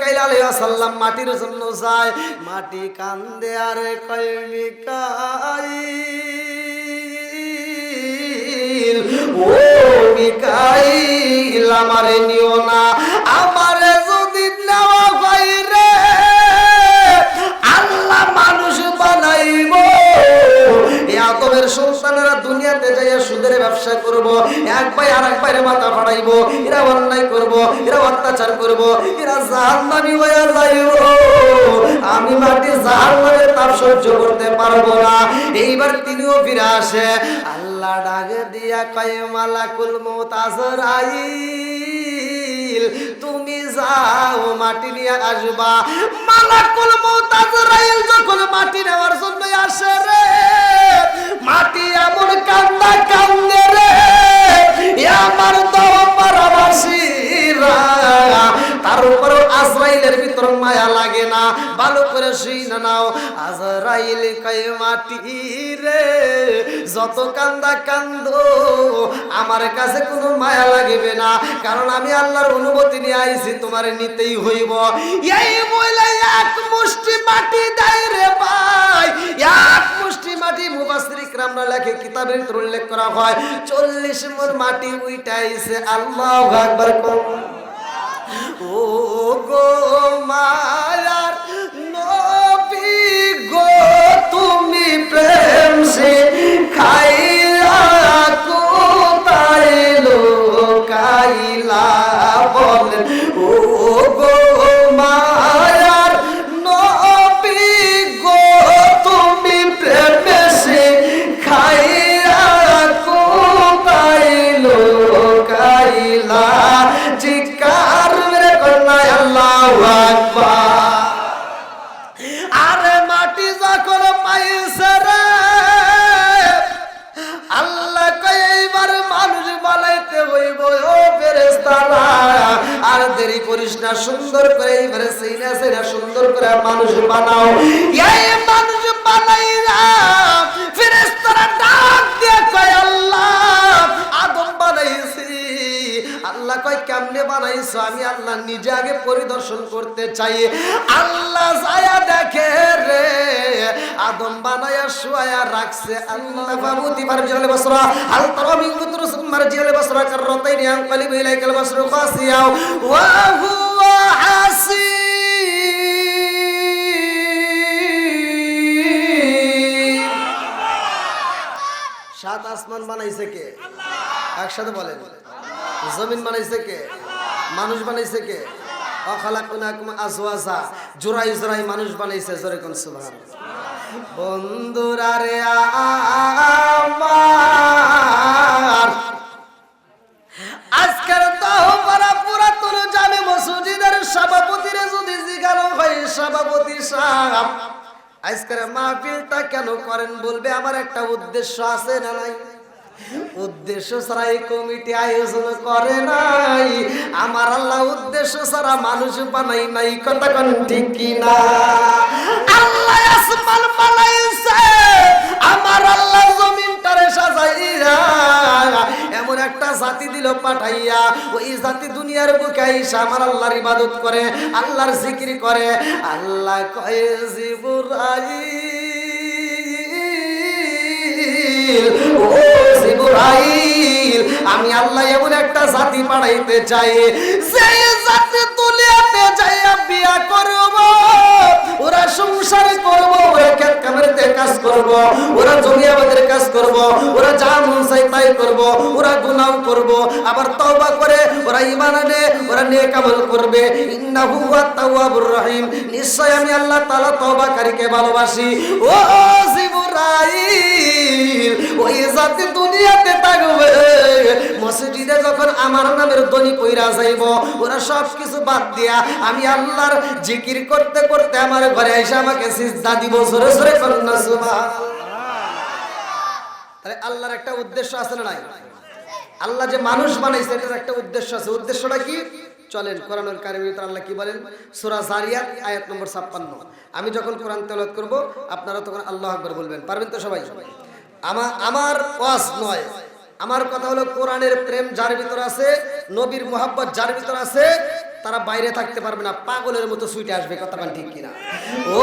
মিকাইল আলাইহিস সালাম মাটির জন্য যায়। মাটি কান্দে আরে কয় মিকাইল, ও নিও না, আমারে সুদের ব্যবসা করব, এক ভাই আর এক ভাইয়ের মাথা ফাটাইব, এরা অন্যায় করব, এরা অত্যাচার করব, এরা জাহান্নামী হয়ে যাইব। আমি মাটি জাহান্নামের তাপ সহ্য করতে পারব না। এইবার তিনিও ফিরে আসে, আল্লাহ ডাকে দিয়া কয়, মালাকুল মৌত আজরাইল, তুমি যাও মাটি নিয়ে আসবা। মালাকুল মৌত আজরাইল যখন মাটি নেওয়ার জন্য আসে রে। মাটি এমন কান্দা কান্দে রে আমার পারাবাসীরা তার আজরাইলের ভিতর মায়া লাগে না, ভালো করে শুই না নাও। আজরাইল কয়, মাটি রে, যত কান্দা কান্দ, আমার কাছে কোনো মায়া লাগবে না। কারণ আমি আল্লাহর অনুমতি নিয়ে আইছি, তোমার নিতেই হইব। এই বলে এক মুষ্টি মাটি দেয় রে ভাই এক মুষ্টি মাটি মুবাসির ইকরামরা ভিতর উল্লেখ করা হয়। চল্লিশ মন মাটি উইটাইছে, আল্লাহ একবার ও গো মায়ার নবী গো, তুমি প্রেম সে করিস না সুন্দর করে এইবারে সেইনা সেইনা সুন্দর করে মানুষ বানাও। এই মানুষ কেমনে বানাইছো, আমি আল্লাহ নিজে আগে পরিদর্শন করতে চাই। আল্লাহ যায়া দেখে রে, আদম বানায়া শুয়ায়া রাখছে। আল্লাহ বাবুতি পার জিলে বসরা, আল তারামি মুতরু সুমার জিলে বসরা, কর রতাইনি আন কলিবি ইলাইকাল বসরু খাসিয়া ওয়া হুয়া হাসিব সাত আসমান বানাইছে কে? একসাথে বলেন। জমিন বানাইছে কে? মানুষ বানাইছে কে? আজওয়াজা। জোড়াই জোড়াই মানুষ বানাইছে, জোরে কোন সুবহান। বন্ধুরা রে আমার। আজকের তহপাড়া পুরাতন জামে মসজিদের সভাপতিরে যদি জিজ্ঞাসা হয়, সভাপতি সাহেব, আজকের মাহফিলটা কেন করেন বলবে? আমার একটা উদ্দেশ্য আছে না নাই? উদ্দেশ্য ছাড়া এই কমিটি আয়োজন করে নাই। আমার আল্লাহ উদ্দেশ্য ছাড়া মানুষ বানাই নাই, কথা কোন ঠিক কিনা? আল্লাহ আসমান বানাইছে, আমার আল্লাহ জমিনটারে সাজাইয়া এমন একটা জাতি দিল পাঠাইয়া, ওই জাতি দুনিয়ার বুকে আইসা আমার আল্লাহর ইবাদত করে, আল্লাহর জিকির করে। আল্লাহ কয়ে, জিবুরাইল, ও জিবুরাইল আমি আল্লাহ এমন একটা জাতি পাঠাইতে চাই সেই জাতি দুনিয়াতে যাইয়া বিয়া করব, ওরা সংসার করব, ওরা খেত কাজ করব, ওরা জমি কাজ করব, ওরা যা মন চাই তাই করব, ওরা গুনাহ করব, আবার তওবা করে ওরা ঈমান আনে, ওরা নেক আমল করবে। ইন্নাহু ওয়া তাওয়াবুর রহিম। নিশ্চয় আমি আল্লাহ তাআলা তওবাকারীকে ভালোবাসি। ও মসজিদে যখন আমার নামের ধ্বনি কইরা যাইব, ওরা সব কিছু বাদ দিয়া আমি আল্লাহর জিকির করতে করতে আমার ঘরে এসে আমাকে দিব। জোরে জোরে তাহলে আল্লাহর একটা উদ্দেশ্য আছে না নাই? আল্লাহ যে মানুষ বানাইছে, এটার একটা উদ্দেশ্য আছে। উদ্দেশ্যটা কি? চলেন কোরআনুল কারিমের ভিতরে আল্লাহ কি বলেন? সুরা জারিয়াত, আয়াত নম্বর 56 আমি যখন কোরআন তেলত করব, আপনারা তখন আল্লাহ আকবর বলবেন। পারবেন তো সবাই? আমার আমার ওয়াজ নয়। আমার কথা হলো কোরআনের প্রেম যার ভিতর আছে, নবীর মোহাব্বত যার ভিতর আছে, তারা বাইরে থাকতে পারবে না, পাগলের মতো সুইটে আসবে কথাটা ঠিক কিনা? ও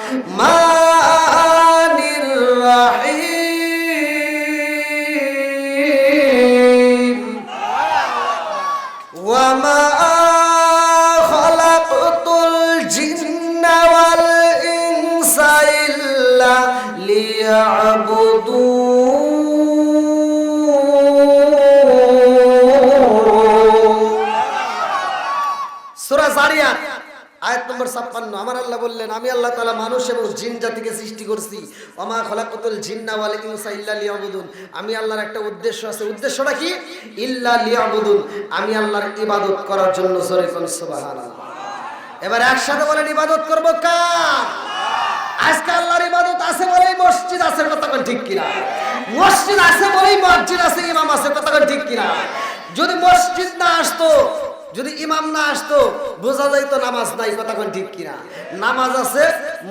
সূরা জারিয়াত, আয়াত নম্বর 56 আমার আল্লাহ বললেন, আমি আল্লাহ তাআলা মানুষ এবং জিন জাতিকে সৃষ্টি করছি। আমি আল্লাহর একটা উদ্দেশ্য আছে। উদ্দেশ্যটা কি? আমি আল্লাহর ইবাদত করার জন্য জোরে এবার একসাথে বলেন, ইবাদত করব কার? আজকে আল্লাহর আছে বলেই মসজিদ আছে ঠিক কিনা? মসজিদ আছে বলেই মসজিদ আছে, ইমাম আছে কথা ঠিক কিনা? যদি মসজিদ না আসতো, যদি ইমাম না আসতো, বোঝা যাইতো নামাজ নাই কথা ঠিক কিনা? নামাজ আছে,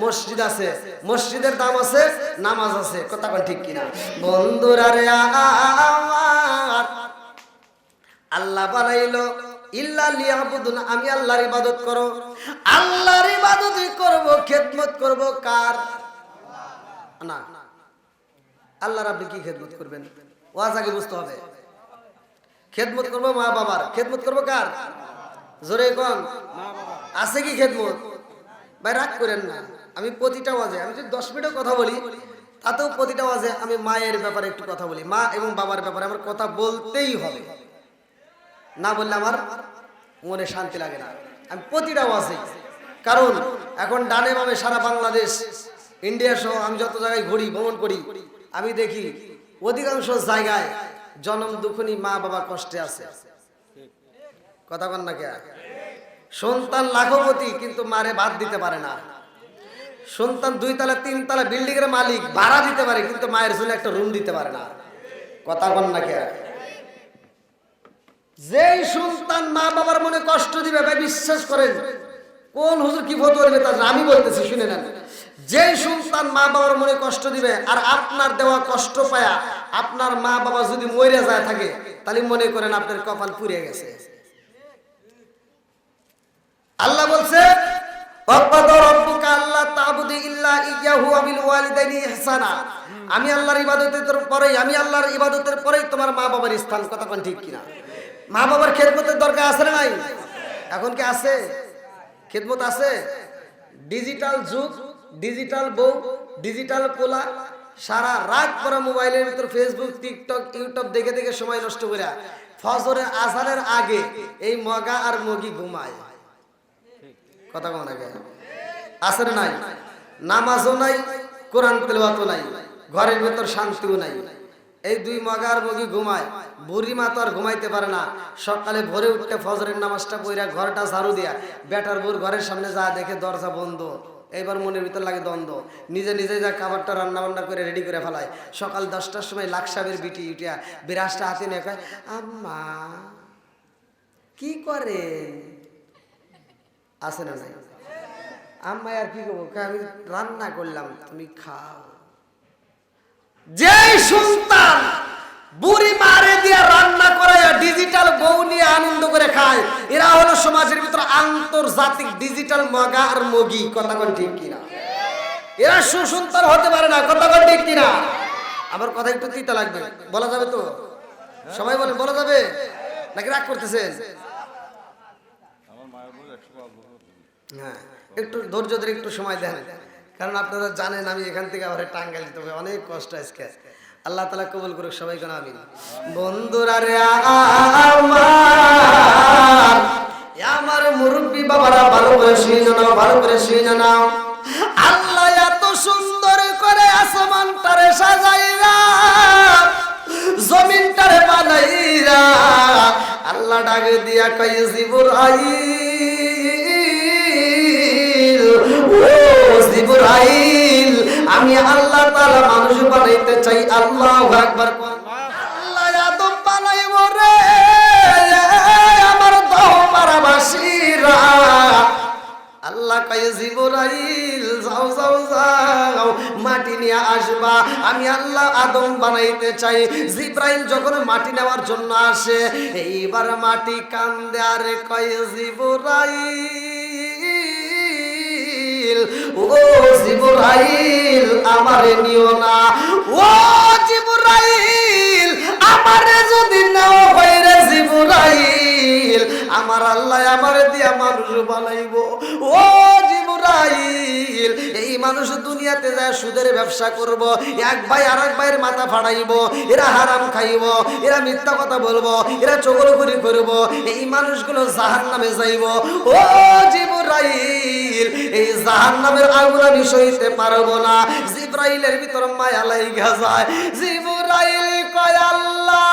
মসজিদ আছে, মসজিদের দাম আছে, নামাজ আছে, কথা কোন ঠিক কিনা? বন্ধুরা আল্লাহ বানাইলো ইল্লা লিয়াবুদুন, আমি আল্লাহর ইবাদত করো। আল্লাহর ইবাদতই করব, খেদমত করব, কার? না। আল্লাহর আপনি কি খেদমত করবেন? ওয়াজ আগে বুঝতে হবে। খেদমত করব মা বাবার। খেদমত করব কার? জোরে কোন। আছে কি খেদমত? ভাই, রাগ করেন না। আমি প্রতিটা ওয়াজে, আমি যদি দশ মিনিটও কথা বলি, তাতেও প্রতিটা ওয়াজে আমি মায়ের ব্যাপারে একটু কথা বলি। মা এবং বাবার ব্যাপারে আমার কথা বলতেই হবে। না বললে আমার মনে শান্তি লাগে না। আমি প্রতিটা ওয়াজে। কারণ এখন ডানে বামে সারা বাংলাদেশ, ইন্ডিয়া সহ আমি যত জায়গায় ঘুরি, ভ্রমণ করি, আমি দেখি অধিকাংশ জায়গায় জনম দুখনি মা বাবা কষ্টে আছে। কথা কন না কে? সন্তান লাখপতি, কিন্তু মারে বাদ দিতে পারে না। সন্তান দুই তলা, তিন তলা বিল্ডিং এর মালিক, ভাড়া দিতে পারে, কিন্তু মায়ের জন্য একটা রুম দিতে পারে না। কথা কন না কে? যেই সন্তান মা বাবার মনে কষ্ট দিবে, ভাই, বিশ্বাস করেন, কোন হুজুর কি ফতো করবে তা আমি বলতেছি, শুনে নেন। যেই সন্তান মা বাবার মনে কষ্ট দিবে আর আপনার দেওয়া কষ্ট পায়া আপনার মা বাবা যদি মরে যায় থাকে, তাহলে মনে করেন আপনার কপাল পুড়ে গেছে। আল্লাহ বলছে আমি আল্লাহর ইবাদতের পরেই, আমি আল্লাহর ইবাদতের পরেই তোমার মা বাবার স্থান, কথা ঠিক কিনা? মা বাবার খেদমতের দরকার আছে না নাই এখন কি আছে? খেদমত আছে? ডিজিটাল যুগ, ডিজিটাল বউ, ডিজিটাল পোলা, সারা রাত পরে মোবাইলের ভিতর ফেসবুক টিকটক ইউটিউব দেখে দেখে সময় নষ্ট করে ফজরের আজানের আগে এই মগা আর মগি ঘুমায়। কথা কম আগে না নাই? নামাজও নাই, কোরআন তেলাওয়াতও নাই, ঘরের ভেতর শান্তিও নাই। এই দুই মগার মগি ঘুমায়। বুড়ি মা তো আর ঘুমাইতে পারে না। সকালে ভোরে উঠতে ফজরের নামাজটা পইরা ঘরটা ঝাড়ু দিয়া বেটার বোর ঘরের সামনে যা দেখে দরজা বন্ধ। এইবার মনের ভিতর লাগে দ্বন্দ্ব। নিজে নিজে যা খাবারটা রান্না বান্না করে রেডি করে ফেলায়। সকাল দশটার সময় লাকসাবের বিটি উঠিয়া বিরাজটা হাতে নিয়ে কয়, আম্মা, কি করে আছে না নাই? আম্মাই আর কি করব? আমি রান্না করলাম, তুমি খাও। যেই সন্তান বুড়ি মারে দিয়ে রান্না করায় ডিজিটাল বউ নিয়ে আনন্দ করে খায়, এরা হলো সমাজের ভিতরে আন্তর্জাতিক ডিজিটাল মগা আর মগি। কথা কোন ঠিক কিনা? এরা সুসন্তান হতে পারে না, কথা কোন ঠিক কিনা? আমার কথা একটু তিতা লাগবে, বলা যাবে তো? সবাই বলে, বলা যাবে? নাকি রাগ করতেছেন? হ্যাঁ একটু ধৈর্য ধরে একটু সময় দেন। কারণ আপনারা জানেন আমি এখান থেকে আবার টাঙ্গাইল যেতে হবে। অনেক কষ্ট আজকে। আল্লাহ তালা কবুল করুক সবাই কেন আমি বন্ধুরা রে আমার মুরব্বী বাবারা, ভালো করে শুনে নাও, ভালো করে শুনে নাও। আল্লাহ এত সুন্দর করে আসমানটারে সাজাইরা, জমিনটারে বানাইরা, আল্লাহ ডাকে দিয়া কই জিবুর আই জিবরাইল, আমি আল্লাহ তাআলা মানুষ বানাইতে চাই, আল্লাহু আকবার। আল্লাহ আদম বানাইব রে, আমার দহ পারাবাসীরা আল্লাহ কয়ে, জিবরাইল, যাও যাও যাও, মাটি নিয়ে আসবা। আমি আল্লাহ আদম বানাইতে চাই। জিব্রাইল যখন মাটি নেওয়ার জন্য আসে, এইবার মাটি কান্দে, আর কয়ে, জিবরাইল ও জিবরাইল, আমারে নিও না। ও জিবরাইল, আমারে যদি নাও বাইরে জিবরাইল, আমার আল্লাহ আমারে দিয়া মানুষ বানাইব। ও জিবরাইল মানুষ দুনিয়াতে যায়, সুদের ব্যবসা করব, এক ভাই আর এক ভাইয়ের মাথা ফাড়াইব, এরা হারাম খাইব, এরা মিথ্যা কথা বলব, এরা চগলগুরি করব, এই মানুষগুলো জাহান নামে যাইব। ও জিবরাইল, এই জাহান নামের আগুন আমি সইতে পারব না। জিব্রাইলের ভিতর মায়া লাইগা যায়। জিবরাইল কয়, আল্লাহ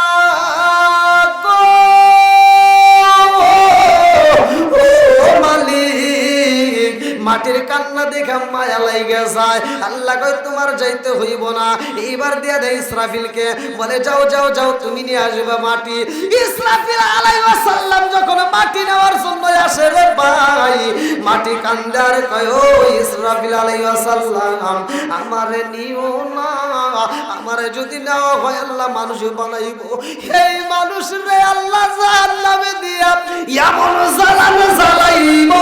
মালিক, মাটির কান্না দেখে মায়া লাইগা যায়। আল্লাহ কয়, তোমার যাইতে হইব না। এইবার দিয়া দেয় ইসরাফিলকে। বলে, যাও যাও যাও, তুমি নিয়ে আসবে মাটি। ইসরাফিল আলাইহিস সালাম যখন মাটি নেওয়ার জন্য আসে রে ভাই, মাটি কান্দার কয়, ও ইসরাফিল আলাইহিস সালাম আমারে নিও না। আমারে যদি নেওয়া হয়, আল্লাহ মানুষ বানাইব। এই মানুষ রে, আল্লাহ জাহান্নামে দিয়া এমন জ্বালান জ্বালাইব।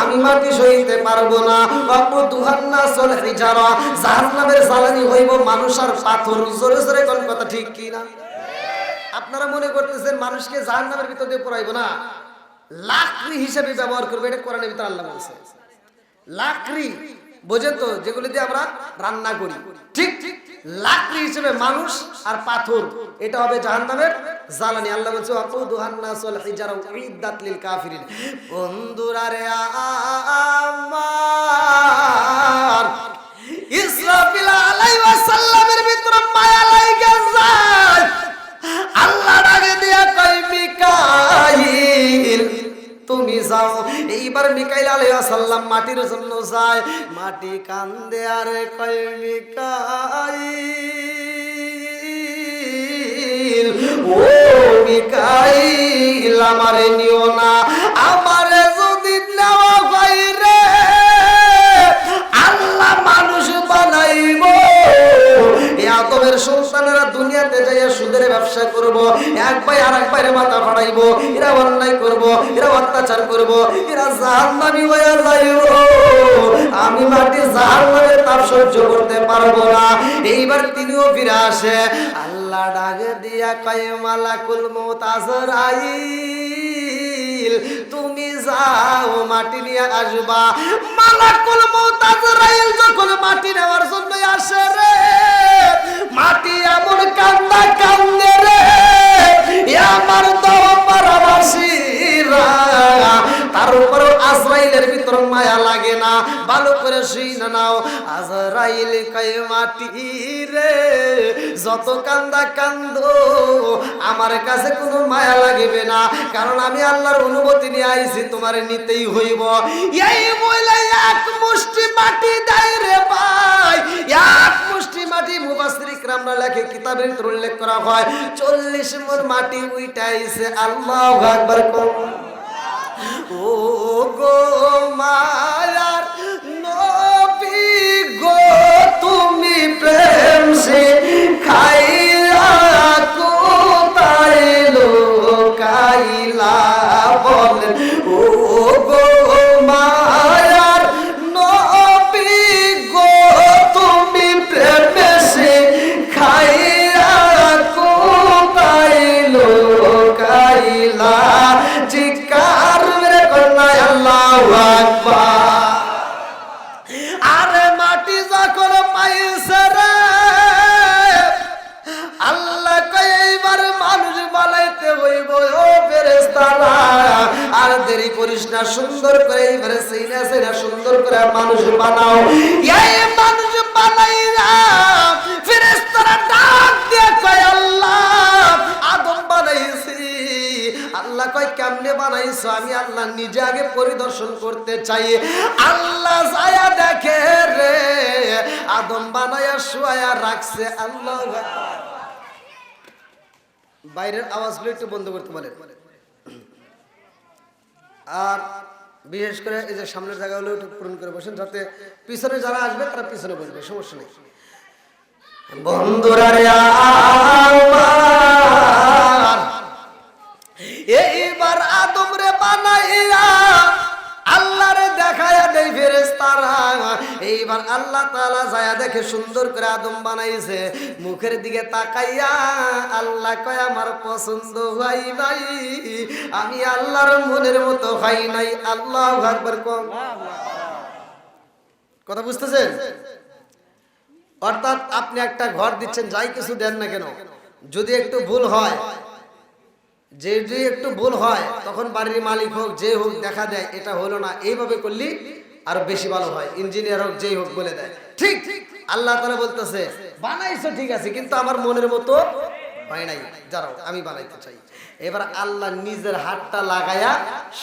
আমি মাটি সইতে পারব না। বাপু দুহান্না চলে হিজারা, জাহান্নামের জ্বালানি হইব মানুষ আর পাথর। জোরে জোরে কোন কথা ঠিক কি না? আপনারা মনে করতেছেন মানুষকে জাহান্নামের ভিতর দিয়ে পড়াইব না? লাকড়ি হিসেবে ব্যবহার করবে, এটা কোরআনের ভিতর আল্লাহ বলছে। লাকড়ি বোঝেন তো, যেগুলো দিয়ে আমরা রান্না করি। ঠিক ঠিক লাকড়ি হিসেবে মানুষ আর পাথর, এটা হবে জাহান্নামের জ্বালানি। আল্লাহ বলছে আকুদুহান নাসুল হিজারা উইদ্দাত লিল কাফিরিন। বন্ধুরা রে আমার, ইসরাফিল আলাইহিস সালামের ভিতরে মায়া লাগা যায়। আল্লাহ ডাকে দিয়া কই মিকাইল তুমি যাও। এইবার মিকাইল আলাইহিস সালাম মাটির জন্য যায়। মাটি কান্দে আর কয়, মিকাইল, ও মিকাইল, আমারে নিও না। ব্যবসা করব, এক ভাই আর এক ভাইয়ের মাথা ফাটাইব, এরা অন্যায় করব, এরা অত্যাচার করব, এরা জাহান্নামী হয়ে যাইব। আমি মাটি জাহান্নামের তাপ সহ্য করতে পারব না। এইবার তিনিও ফিরে আসে, আল্লাহ ডাকে দিয়া কয়, মালাকুল মৌত আজরাইল, তুমি যাও মাটি নিয়ে আসবা। মালাকুল মৌত আজরাইল যখন মাটি নেওয়ার জন্য আসে রে। করে শুই না নাও। আজরাইল কয়, মাটি রে, যত কান্দা কান্দ, আমার কাছে কোনো মায়া লাগবে না। কারণ আমি আল্লাহর অনুমতি নিয়ে আইছি, তোমার নিতেই হইব। এই বলে এক মুষ্টি মাটি দেয় রে ভাই। এক মুষ্টি মাটি মুবাসরিক রামরা লেখে, কিতাবের উল্লেখ করা হয়, চল্লিশ মন মাটি উইটাইছে, আল্লাহ আকবার ও গো মায়ার তুমি করিস না, সুন্দর করে এইবারে সেইনা সুন্দর করে মানুষ বানাও। এই মানুষ বানাইরা ফেরেশতারা ডাক দিয়ে কয়, আল্লাহ, আদম বানাইছি। আল্লাহ কয়, কেমনে বানাইছো? আমি আল্লাহ নিজে আগে পরিদর্শন করতে চাই। আল্লাহ ছায়া দেখে রে, আদম বানায়া শুয়ায়া রাখছে। আল্লাহ। বাইরের আওয়াজগুলো একটু বন্ধ করতে বলেন আর বিশেষ করে এই যে সামনের জায়গাগুলো একটু পূরণ করে বসেন, যাতে পিছনে যারা আসবে তারা পিছনে বসবে, সমস্যা নেই। বন্ধুরা রে এইবার আদম রে বানাইয়া আল্লাহ এইবার আল্লাহ যায়া দেখে সুন্দর করে আদম বানাইছে। মুখের দিকে তাকাইয়া আল্লাহ কয়, আমার পছন্দ ভাই ভাই আমি আল্লাহর মনের মতো ভাই নাই। আল্লাহ আকবার কম। কথা বুঝতেছেন? অর্থাৎ আপনি একটা ঘর দিচ্ছেন, যাই কিছু দেন না কেন। যদি একটু ভুল হয় যে যদি একটু ভুল হয় তখন বাড়ির মালিক হোক যে হোক দেখা দেয় এটা হলো না। এইভাবে করলি আর বেশি ভালো হয়। ইঞ্জিনিয়ার হোক যেই হোক বলে দেয়। ঠিক? আল্লাহ তারা বলতেছে বানাইছো ঠিক আছে কিন্তু আমার মনের মতো হয় নাই। যারাও আমি বানাইতে চাই। এবার আল্লাহ নিজের হাতটা লাগায়া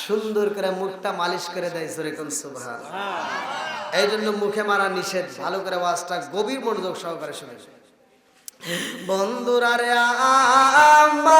সুন্দর করে মুখটা মালিশ করে দেয় সেরকম সুবহান। এই জন্য মুখে মারা নিষেধ ভালো করে ওয়াজটা গভীর মনোযোগ সহকারে শুনে বন্ধুরা রে আমার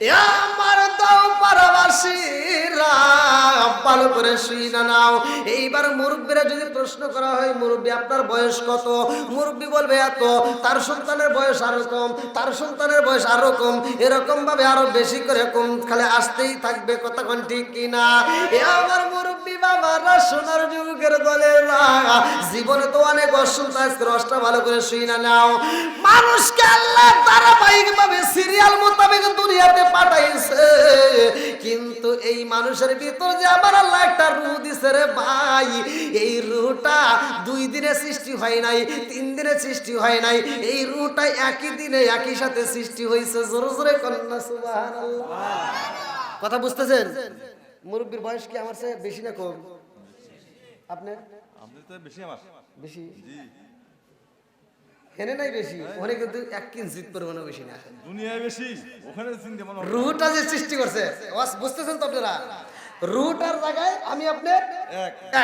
আমার দাও পারাবাসীরা ভালো করে শুই না নাও। এইবার মুরব্বীরা যদি প্রশ্ন করা হয়, মুরব্বী, আপনার বয়স কত? মুরব্বী বলবে, এত। তার সন্তানের বয়স আরও কম, তার সন্তানের বয়স আরও কম। এরকম ভাবে আরও বেশি করে কম, খালি আসতেই থাকবে। কতক্ষণ ঠিক কিনা এ আমার মুরব্বী বাবারা, সোনার যুগের দলে না। জীবনে তো অনেক অসুবিধা আজকে রসটা ভালো করে শুই না নাও। মানুষকে আল্লাহ ধারাবাহিক ভাবে সিরিয়াল মোতাবেক দুনিয়াতে পাঠাইছে। কিন্তু এই মানুষের ভিতর যে আমার আল্লাহ একটা রু দিছে রে ভাই। এই রুটা দুই দিনে সৃষ্টি হয় নাই তিন দিনে সৃষ্টি হয় নাই। এই রুটা একই দিনে একই সাথে সৃষ্টি হয়েছে জোরে জোরে কন্যা সুবহানাল্লাহ। কথা বুঝতেছেন? মুরব্বীর বয়স কি আমার চেয়ে বেশি না কম? আপনার? আপনি তো বেশি আমার। বেশি? জি। হেনে নাই বেশি? ওখানে কিন্তু এক কিঞ্চিত পরিমাণে বেশি না। দুনিয়ায় বেশি ওখানে চিনতে রুটা যে সৃষ্টি করছে বুঝতেছেন তো আপনারা? রুটার জায়গায় আমি আপনি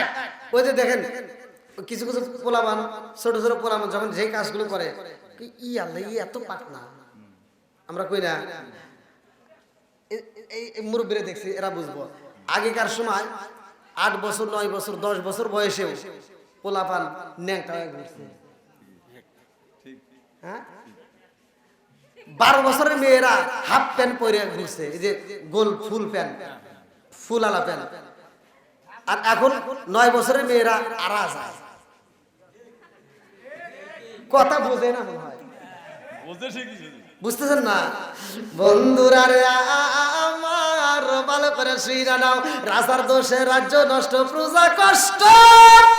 এক। ওই যে দেখেন কিছু কিছু পোলাবান ছোট ছোট পোলাবান যখন যে কাজগুলো করে ই আল্লাহ ই এত পাক না আমরা কই না? এই এই মুরব্বীরা দেখছি এরা বুঝব। আগেকার সময় আট বছর নয় বছর দশ বছর বয়সেও পোলাপান ন্যাংটা হয়ে ঘুরছে। হ্যাঁ? বারো বছরের মেয়েরা হাফ প্যান্ট পরে ঘুরছে এই যে গোল ফুল প্যান্ট। ফুল আলা প্যান্ট আর এখন নয় বছরের মেয়েরা আরা যায়। কথা বোঝে না মনে হয়। বুঝতেছেন না? বন্ধুরা রে আমার ভালো করে শুইরা নাও। রাজার দোষে রাজ্য নষ্ট প্রজা কষ্ট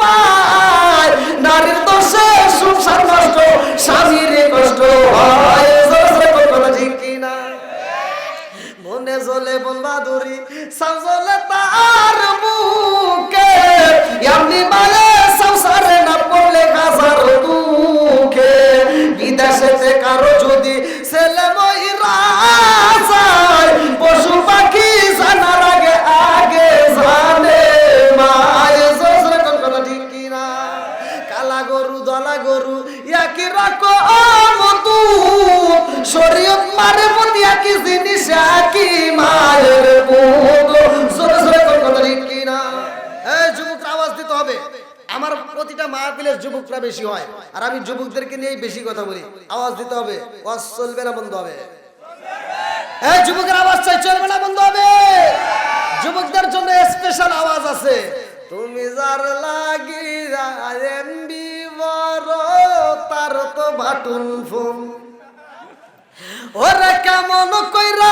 পায়। নারীর দোষে সংসার নষ্ট স্বামীর কষ্ট হয়। জ্বলে বলবাদুরি সাজলে তার বুকে। এমনি বলে সংসারে যুবকরা বেশি হয়। আর আমি যুবকদেরকে নিয়েই বেশি কথা বলি। আওয়াজ দিতে হবে। ওয়াজ চলবে না, বন্ধ হবে। এই যুবকের আওয়াজ চাই চলবে না, বন্ধ হবে। যুবকদের জন্য স্পেশাল আওয়াজ আছে। তুমি যার লাগি এমবি বড়, তার তো বাটুন ফোন ওরে কেমন কইরা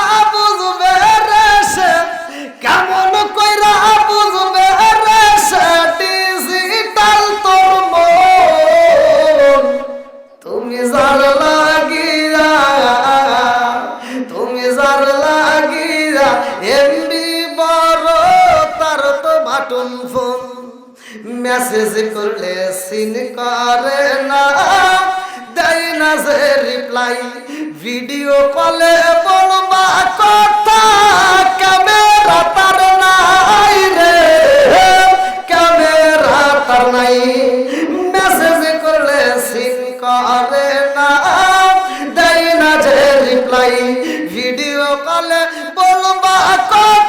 ভিডিও কলে বলবা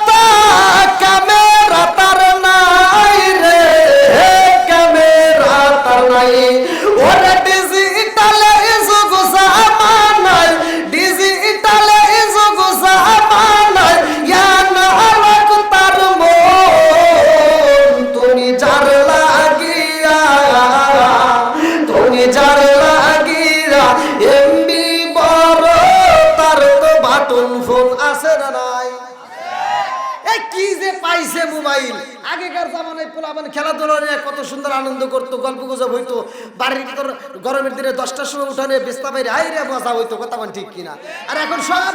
আনন্দ করতো, গল্প গুজব হইতো। বাড়ির ভিতর গরমের দিনে দশটার সময় উঠানে বেস্তা বাইরে, আইরে মজা হইতো, কথা ঠিক কিনা? আর এখন সব